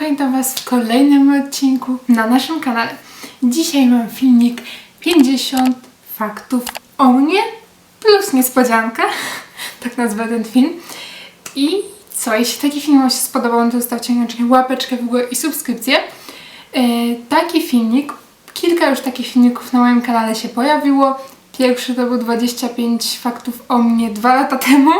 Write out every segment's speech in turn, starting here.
witam Was w kolejnym odcinku na naszym kanale. Dzisiaj mam filmik 50 faktów o mnie plus niespodzianka, tak nazwę ten film. I co, jeśli taki film Wam się spodobał, no to zostawcie koniecznie łapeczkę w górę i subskrypcję. E, taki filmik, kilka już takich filmików na moim kanale się pojawiło. Pierwszy to był 25 faktów o mnie dwa lata temu.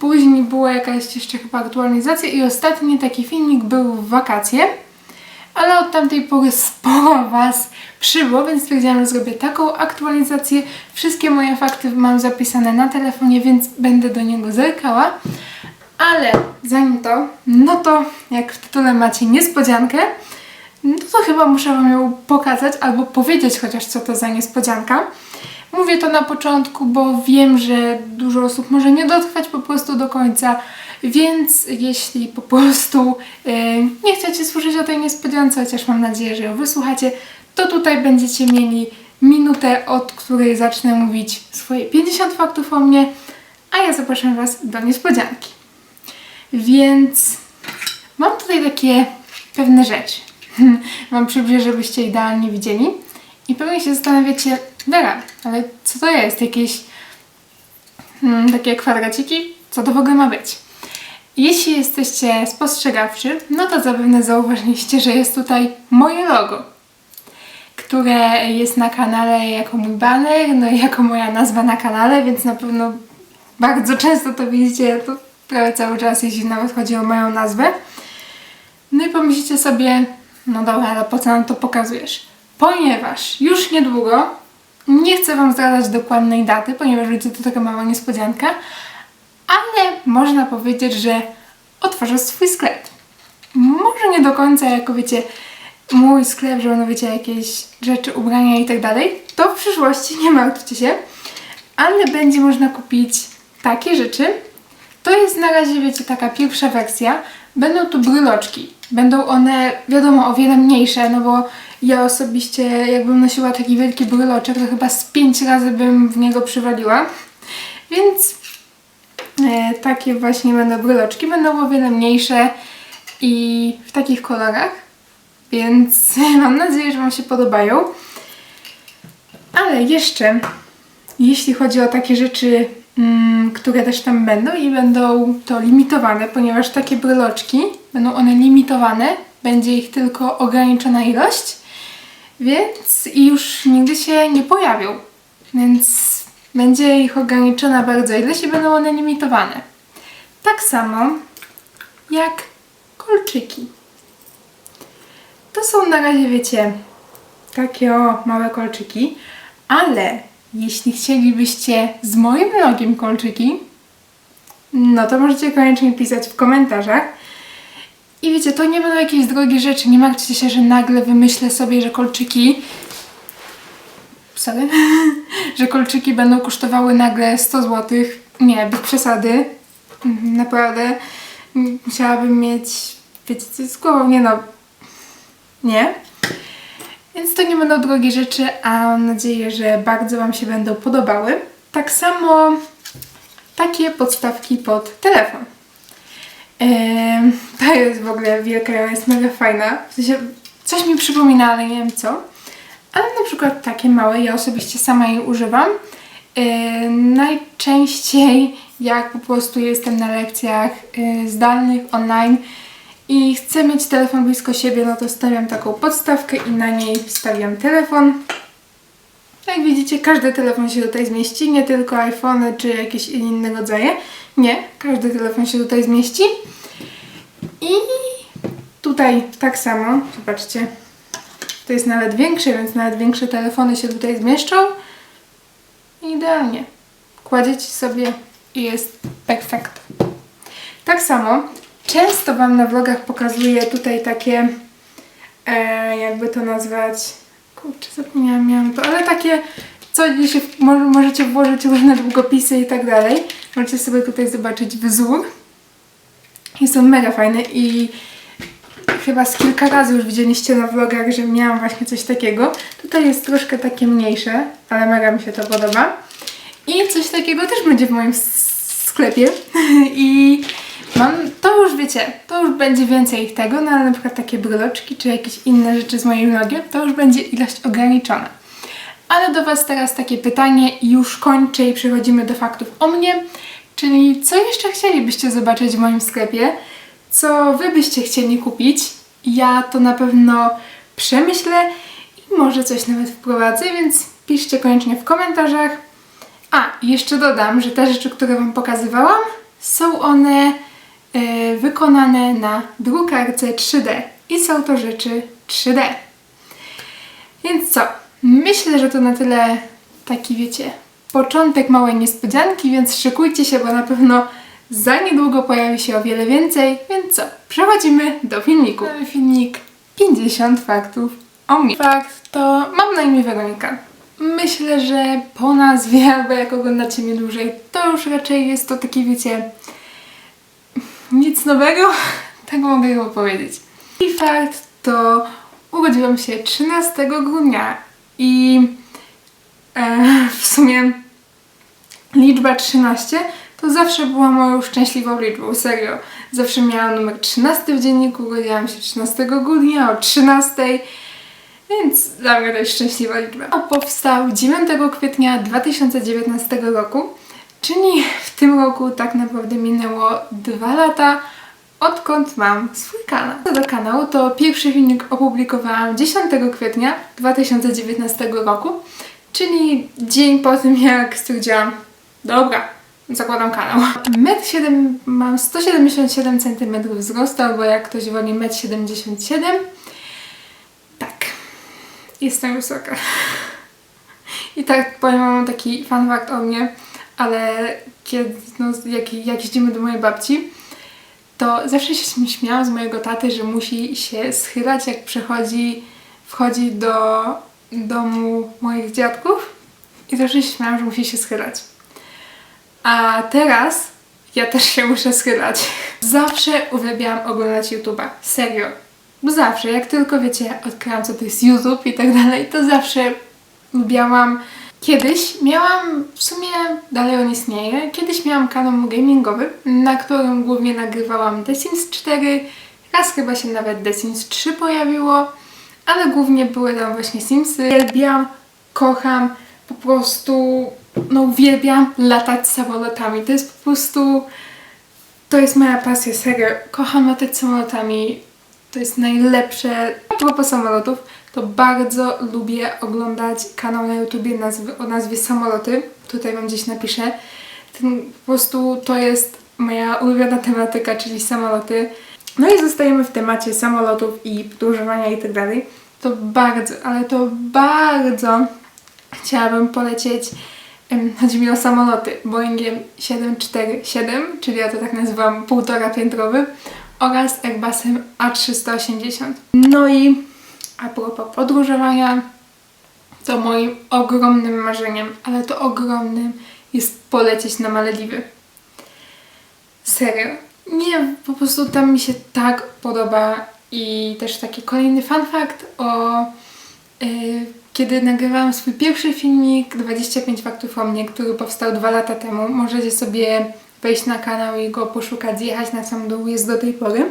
Później była jakaś jeszcze chyba aktualizacja i ostatni taki filmik był w wakacje. Ale od tamtej pory sporo Was przybyło, więc stwierdziłam, że zrobię taką aktualizację. Wszystkie moje fakty mam zapisane na telefonie, więc będę do niego zerkała. Ale zanim to, no to jak w tytule macie niespodziankę, no to chyba muszę Wam ją pokazać albo powiedzieć chociaż co to za niespodzianka. Mówię to na początku, bo wiem, że dużo osób może nie dotrwać po prostu do końca, więc jeśli po prostu e, nie chcecie słyszeć o tej niespodziance, chociaż mam nadzieję, że ją wysłuchacie, to tutaj będziecie mieli minutę, od której zacznę mówić swoje 50 faktów o mnie, a ja zapraszam Was do niespodzianki. Więc mam tutaj takie pewne rzeczy. Mam przybliżę, żebyście idealnie widzieli. I pewnie się zastanawiacie, Vera, ale co to jest? Jakieś hmm, takie kwadraciki? Co to w ogóle ma być? Jeśli jesteście spostrzegawczy, no to zapewne zauważyliście, że jest tutaj moje logo, które jest na kanale jako mój banner, no i jako moja nazwa na kanale, więc na pewno bardzo często to widzicie, to prawie cały czas, jeśli nawet chodzi o moją nazwę. No i pomyślicie sobie, no dobra, ale po co nam to pokazujesz? Ponieważ już niedługo, nie chcę Wam zdradzać dokładnej daty, ponieważ będzie to taka mała niespodzianka, ale można powiedzieć, że otworzę swój sklep. Może nie do końca jako wiecie mój sklep, że będą wiecie jakieś rzeczy, ubrania i tak dalej. To w przyszłości, nie martwcie się. Ale będzie można kupić takie rzeczy. To jest na razie wiecie taka pierwsza wersja. Będą tu bryloczki. Będą one wiadomo o wiele mniejsze, no bo ja osobiście jakbym nosiła taki wielki bryloczek, to chyba z pięć razy bym w niego przywaliła. Więc E, takie właśnie będą bryloczki, będą o wiele mniejsze i w takich kolorach, więc mam nadzieję, że Wam się podobają. Ale jeszcze, jeśli chodzi o takie rzeczy, które też tam będą i będą to limitowane, ponieważ takie bryloczki będą one limitowane, będzie ich tylko ograniczona ilość, więc i już nigdy się nie pojawią. Więc będzie ich ograniczona bardzo ilość i będą one limitowane. Tak samo jak kolczyki. To są na razie, wiecie, takie o małe kolczyki, ale jeśli chcielibyście z moim logiem kolczyki, no to możecie koniecznie pisać w komentarzach. I wiecie, to nie będą jakieś drogie rzeczy, nie martwcie się, że nagle wymyślę sobie, że kolczyki sorry, że kolczyki będą kosztowały nagle 100 zł. Nie, bez przesady. Mhm, Naprawdę. Musiałabym mieć, wiecie co z głową, nie no. Nie. To nie będą drogie rzeczy, a mam nadzieję, że bardzo Wam się będą podobały. Tak samo takie podstawki pod telefon. Ehm, ta jest w ogóle wielka, jest mega fajna. W sensie coś mi przypomina, ale nie wiem co. Ale na przykład takie małe, ja osobiście sama je używam. Yy, najczęściej jak po prostu jestem na lekcjach yy, zdalnych, online i chcę mieć telefon blisko siebie, no to stawiam taką podstawkę i na niej stawiam telefon. Jak widzicie, każdy telefon się tutaj zmieści, nie tylko iPhone czy jakieś inne rodzaje. Nie, każdy telefon się tutaj zmieści. I tutaj tak samo, zobaczcie, to jest nawet większe, więc nawet większe telefony się tutaj zmieszczą. Idealnie. Kładziecie sobie i jest perfekt. Tak samo często Wam na vlogach pokazuję tutaj takie, e, jakby to nazwać, kurczę, zapomniałam, miałam to, ale takie, co się, może, możecie włożyć różne długopisy i tak dalej. Możecie sobie tutaj zobaczyć wzór. I są mega fajne i chyba z kilka razy już widzieliście na vlogach, że miałam właśnie coś takiego. Tutaj jest troszkę takie mniejsze, ale mega mi się to podoba. I coś takiego też będzie w moim sklepie. I mam, to już wiecie, to już będzie więcej tego, no ale na przykład takie bryloczki czy jakieś inne rzeczy z moim vlogiem, to już będzie ilość ograniczona. Ale do Was teraz takie pytanie i już kończę i przechodzimy do faktów o mnie. Czyli co jeszcze chcielibyście zobaczyć w moim sklepie? Co Wy byście chcieli kupić? Ja to na pewno przemyślę i może coś nawet wprowadzę, więc piszcie koniecznie w komentarzach. A, jeszcze dodam, że te rzeczy, które Wam pokazywałam, są one wykonane na drukarce 3D i są to rzeczy 3D. Więc co? Myślę, że to na tyle taki, wiecie, początek małej niespodzianki, więc szykujcie się, bo na pewno za niedługo pojawi się o wiele więcej. Więc co? Przechodzimy do filmiku. Mamy filmik 50 faktów o mnie. Fakt to mam na imię Weronika. Myślę, że po nazwie, albo jak oglądacie mnie dłużej, to już raczej jest to taki, wiecie, nowego, tak mogę chyba powiedzieć. I fakt to urodziłam się 13 grudnia i e, w sumie liczba 13 to zawsze była moją szczęśliwą liczbą, serio. Zawsze miałam numer 13 w dzienniku, urodziłam się 13 grudnia o 13, więc dla mnie to jest szczęśliwa liczba. A powstał 9 kwietnia 2019 roku, czyli w tym roku tak naprawdę minęło dwa lata, odkąd mam swój kanał. Co do kanału, to pierwszy filmik opublikowałam 10 kwietnia 2019 roku, czyli dzień po tym jak stwierdziłam, dobra, zakładam kanał. 1,7 m, mam 177 cm wzrostu, albo jak ktoś woli 1,77 m. Tak, jestem wysoka. I tak powiem, mam taki fun fact o mnie, ale kiedy, no, jak, jak jeździmy do mojej babci, to zawsze się śmiałam z mojego taty, że musi się schylać, jak przechodzi, wchodzi do domu moich dziadków i zawsze się śmiałam, że musi się schylać. A teraz ja też się muszę schylać. Zawsze uwielbiałam oglądać YouTube'a. Serio. Zawsze. Jak tylko wiecie, odkryłam co to jest YouTube i tak dalej, to zawsze lubiałam. Kiedyś miałam, w sumie dalej on istnieje, kiedyś miałam kanał gamingowy, na którym głównie nagrywałam The Sims 4, raz chyba się nawet The Sims 3 pojawiło, ale głównie były tam właśnie Simsy. Uwielbiam, kocham, po prostu, no uwielbiam latać samolotami. To jest po prostu, to jest moja pasja, serio. Kocham latać samolotami. To jest najlepsze. A propos samolotów, to bardzo lubię oglądać kanał na YouTubie o nazwie Samoloty. Tutaj Wam gdzieś napiszę. Ten, po prostu to jest moja ulubiona tematyka, czyli samoloty. No i zostajemy w temacie samolotów i podróżowania i tak dalej. To bardzo, ale to bardzo chciałabym polecieć, chodzi mi o samoloty, Boeingiem 747, czyli ja to tak nazywam półtora piętrowy, oraz Airbusem A380. No i a propos podróżowania, to moim ogromnym marzeniem, ale to ogromnym jest polecieć na Malediwy. Serio. Nie, po prostu tam mi się tak podoba i też taki kolejny fun fact o yy, kiedy nagrywałam swój pierwszy filmik 25 faktów o mnie, który powstał dwa lata temu. Możecie sobie wejść na kanał i go poszukać, zjechać na sam dół, jest do tej pory.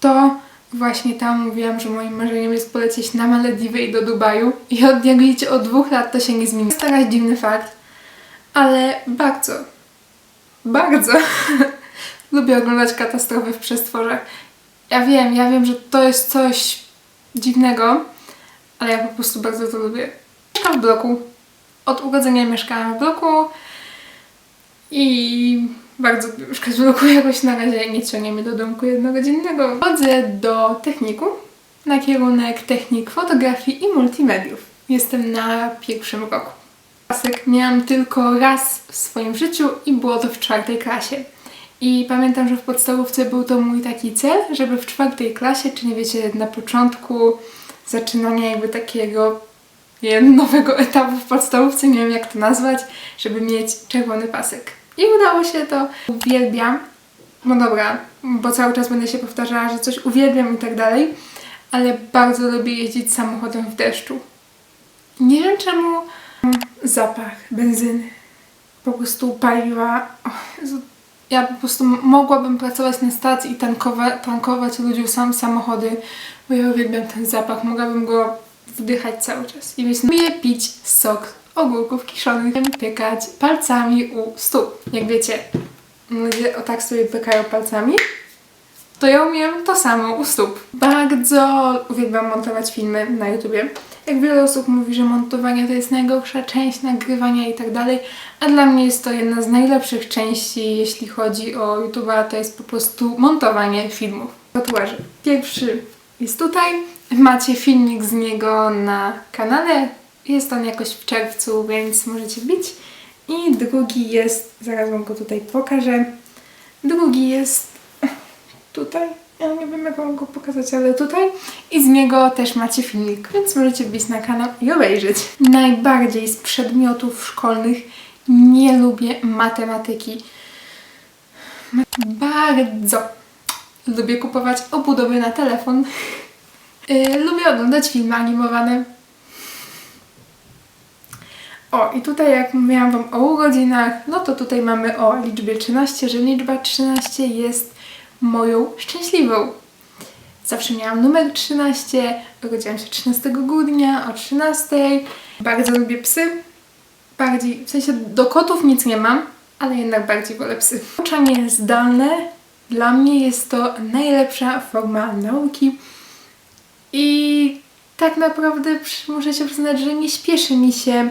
To właśnie tam mówiłam, że moim marzeniem jest polecieć na Malediwy i do Dubaju. I od, jak widzicie, od dwóch lat to się nie zmieni. Jest dziwny fakt, ale bardzo, bardzo lubię oglądać katastrofy w przestworzach. Ja wiem, ja wiem, że to jest coś dziwnego, ale ja po prostu bardzo to lubię. Mieszkam w bloku. Od urodzenia mieszkałam w bloku i bardzo w bloku. Jakoś na razie nie ciągnie do domku jednogodzinnego. Chodzę do techniku na kierunek technik fotografii i multimediów. Jestem na pierwszym roku. Pasek miałam tylko raz w swoim życiu i było to w czwartej klasie. I pamiętam, że w podstawówce był to mój taki cel, żeby w czwartej klasie, czyli wiecie, na początku zaczynania jakby takiego nie nowego etapu w podstawówce, nie wiem jak to nazwać, żeby mieć czerwony pasek. I udało się to. Uwielbiam. No dobra, bo cały czas będę się powtarzała, że coś uwielbiam i tak dalej, ale bardzo lubię jeździć samochodem w deszczu. Nie wiem czemu zapach benzyny, po prostu paliwa. Ja po prostu mogłabym pracować na stacji i tankowa- tankować ludziom sam samochody, bo ja uwielbiam ten zapach. Mogłabym go wdychać cały czas. I więc lubię pić sok ogórków kiszonych, pykać palcami u stóp. Jak wiecie, ludzie o tak sobie pykają palcami, to ja umiem to samo u stóp. Bardzo uwielbiam montować filmy na YouTubie. Jak wiele osób mówi, że montowanie to jest najgorsza część nagrywania i tak dalej, a dla mnie jest to jedna z najlepszych części, jeśli chodzi o YouTube'a, to jest po prostu montowanie filmów. Tatuaże. Pierwszy jest tutaj. Macie filmik z niego na kanale. Jest on jakoś w czerwcu, więc możecie bić. I drugi jest, zaraz wam go tutaj pokażę. Drugi jest tutaj. Ja nie wiem, jak wam go pokazać, ale tutaj. I z niego też macie filmik, więc możecie wbić na kanał i obejrzeć. Najbardziej z przedmiotów szkolnych nie lubię matematyki. Bardzo lubię kupować obudowy na telefon. Yy, lubię oglądać filmy animowane. O, i tutaj jak mówiłam Wam o urodzinach, no to tutaj mamy o liczbie 13, że liczba 13 jest moją szczęśliwą. Zawsze miałam numer 13, urodziłam się 13 grudnia o 13. Bardzo lubię psy. Bardziej, w sensie do kotów nic nie mam, ale jednak bardziej wolę psy. Uczenie zdalne dla mnie jest to najlepsza forma nauki. I tak naprawdę muszę się przyznać, że nie śpieszy mi się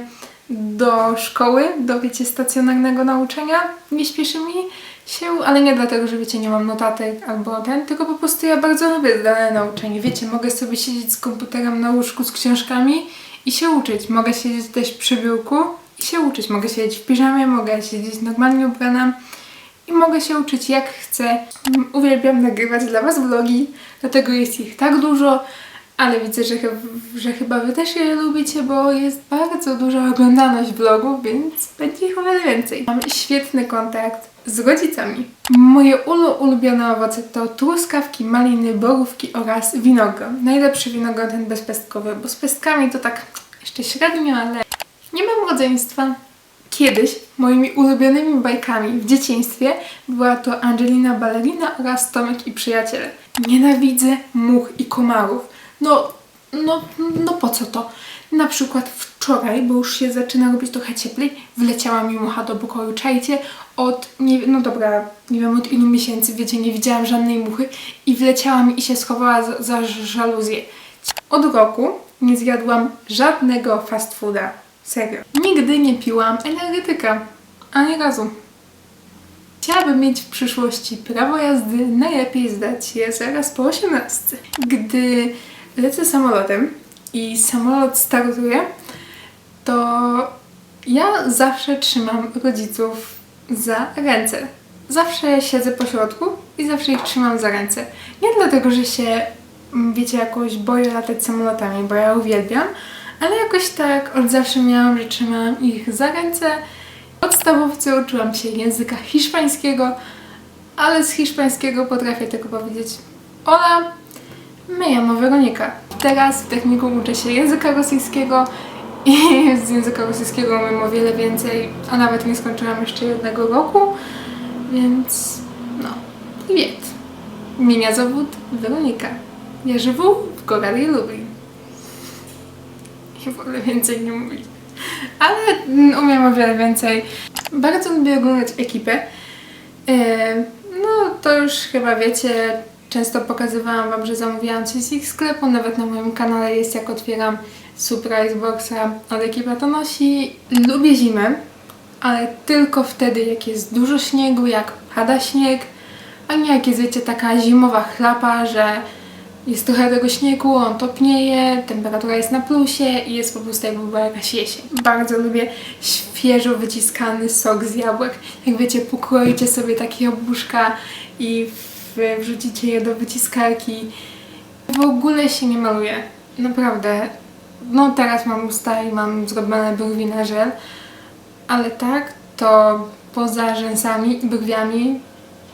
do szkoły, do wiecie, stacjonarnego nauczania. Nie śpieszy mi się, ale nie dlatego, że wiecie, nie mam notatek albo ten, tylko po prostu ja bardzo lubię zdalne nauczanie. Wiecie, mogę sobie siedzieć z komputerem na łóżku z książkami i się uczyć. Mogę siedzieć też przy biurku i się uczyć. Mogę siedzieć w piżamie, mogę siedzieć normalnie ubrana i mogę się uczyć jak chcę. Uwielbiam nagrywać dla Was vlogi, dlatego jest ich tak dużo, ale widzę, że, że chyba Wy też je lubicie, bo jest bardzo duża oglądalność vlogów, więc będzie ich o wiele więcej. Mam świetny kontakt z rodzicami. Moje ulu ulubione owoce to truskawki, maliny, borówki oraz winogron. Najlepszy winogron ten bezpestkowy, bo z pestkami to tak jeszcze średnio, ale nie mam rodzeństwa. Kiedyś moimi ulubionymi bajkami w dzieciństwie była to Angelina Ballerina oraz Tomek i Przyjaciele. Nienawidzę much i komarów. No, no, no po co to? Na przykład wczoraj, bo już się zaczyna robić trochę cieplej, wleciała mi mucha do pokoju. Czajcie, od, nie, no dobra, nie wiem od ilu miesięcy, wiecie, nie widziałam żadnej muchy i wleciała mi i się schowała za, za żaluzję. Od roku nie zjadłam żadnego fast fooda. Serio. Nigdy nie piłam energetyka. Ani razu. Chciałabym mieć w przyszłości prawo jazdy, najlepiej zdać je zaraz po 18. Gdy lecę samolotem i samolot startuje, to ja zawsze trzymam rodziców za ręce. Zawsze siedzę po środku i zawsze ich trzymam za ręce. Nie dlatego, że się, mm, wiecie, jakoś boję latać samolotami, bo ja uwielbiam, ale jakoś tak od zawsze miałam, że trzymałam ich za ręce. W uczyłam się języka hiszpańskiego, ale z hiszpańskiego potrafię tylko powiedzieć Hola, me llamo Weronika. Teraz w techniku uczę się języka rosyjskiego i z języka rosyjskiego mam o wiele więcej, a nawet nie skończyłam jeszcze jednego roku, więc no, привет. Меня зовут Weronika. Ja живу w Górali Lublin. I wolę więcej nie mówić. Ale mm, umiem o wiele więcej. Bardzo lubię oglądać ekipę. E, No, to już chyba wiecie, często pokazywałam Wam, że zamówiłam coś z ich sklepu, nawet na moim kanale jest jak otwieram Surprise Boxa od ekipa to. Lubię zimę, ale tylko wtedy, jak jest dużo śniegu, jak pada śnieg, a nie jak jest, wiecie, taka zimowa chlapa, że jest trochę tego śniegu, on topnieje, temperatura jest na plusie i jest po prostu jakby była jakaś jesień. Bardzo lubię świeżo wyciskany sok z jabłek. Jak wiecie, pokroicie sobie takie jabłuszka i w- wrzucicie je do wyciskarki. W ogóle się nie maluje. Naprawdę. No teraz mam usta i mam zrobione brwi na żel, ale tak, to poza rzęsami i brwiami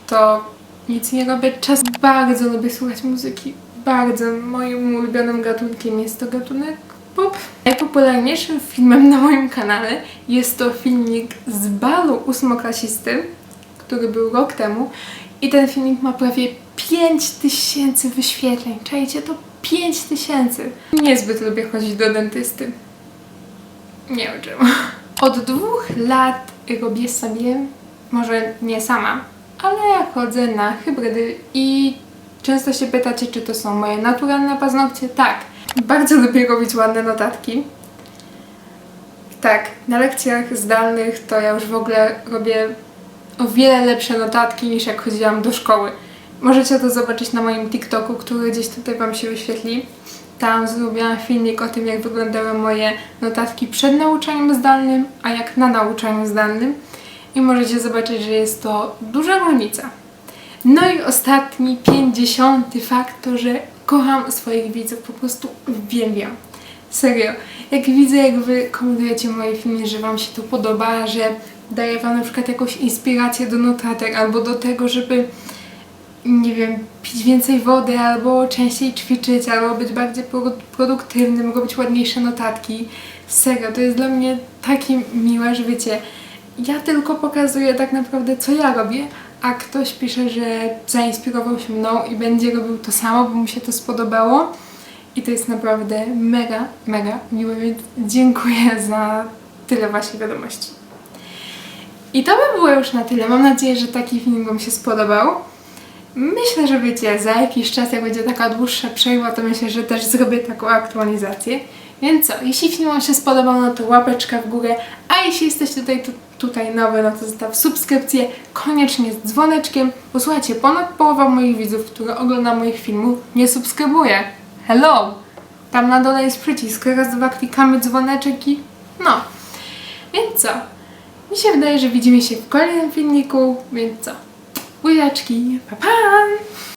to nic nie robię. Czas bardzo lubię słuchać muzyki. Bardzo. Moim ulubionym gatunkiem jest to gatunek pop. Najpopularniejszym filmem na moim kanale jest to filmik z balu ósmoklasisty, który był rok temu i ten filmik ma prawie 5000 wyświetleń. Czajcie, to 5000. Niezbyt lubię chodzić do dentysty. Nie wiem czemu. Od dwóch lat robię sobie, może nie sama, ale chodzę na hybrydy i często się pytacie, czy to są moje naturalne paznokcie. Tak, bardzo lubię robić ładne notatki. Tak, na lekcjach zdalnych to ja już w ogóle robię o wiele lepsze notatki niż jak chodziłam do szkoły. Możecie to zobaczyć na moim TikToku, który gdzieś tutaj Wam się wyświetli. Tam zrobiłam filmik o tym, jak wyglądały moje notatki przed nauczaniem zdalnym, a jak na nauczaniu zdalnym. I możecie zobaczyć, że jest to duża różnica. No i ostatni, pięćdziesiąty fakt to, że kocham swoich widzów, po prostu uwielbiam. Serio, jak widzę, jak wy komentujecie moje filmy, że wam się to podoba, że daję wam na przykład jakąś inspirację do notatek albo do tego, żeby nie wiem, pić więcej wody, albo częściej ćwiczyć, albo być bardziej pro- produktywnym, robić ładniejsze notatki. Serio, to jest dla mnie takie miłe, że wiecie, ja tylko pokazuję tak naprawdę, co ja robię, a ktoś pisze, że zainspirował się mną i będzie robił to samo, bo mu się to spodobało. I to jest naprawdę mega, mega miłe, więc dziękuję za tyle właśnie wiadomości. I to by było już na tyle. Mam nadzieję, że taki film Wam się spodobał. Myślę, że wiecie, za jakiś czas, jak będzie taka dłuższa przejła, to myślę, że też zrobię taką aktualizację. Więc co, jeśli film Wam się spodobał, no to łapeczka w górę, a jeśli jesteś tutaj, tu, tutaj nowy, no to zostaw subskrypcję, koniecznie z dzwoneczkiem, bo słuchajcie, ponad połowa moich widzów, które ogląda moich filmów, nie subskrybuje. Hello! Tam na dole jest przycisk, raz, dwa, klikamy dzwoneczek i no. Więc co? Mi się wydaje, że widzimy się w kolejnym filmiku, więc co? Buziaczki, pa pa!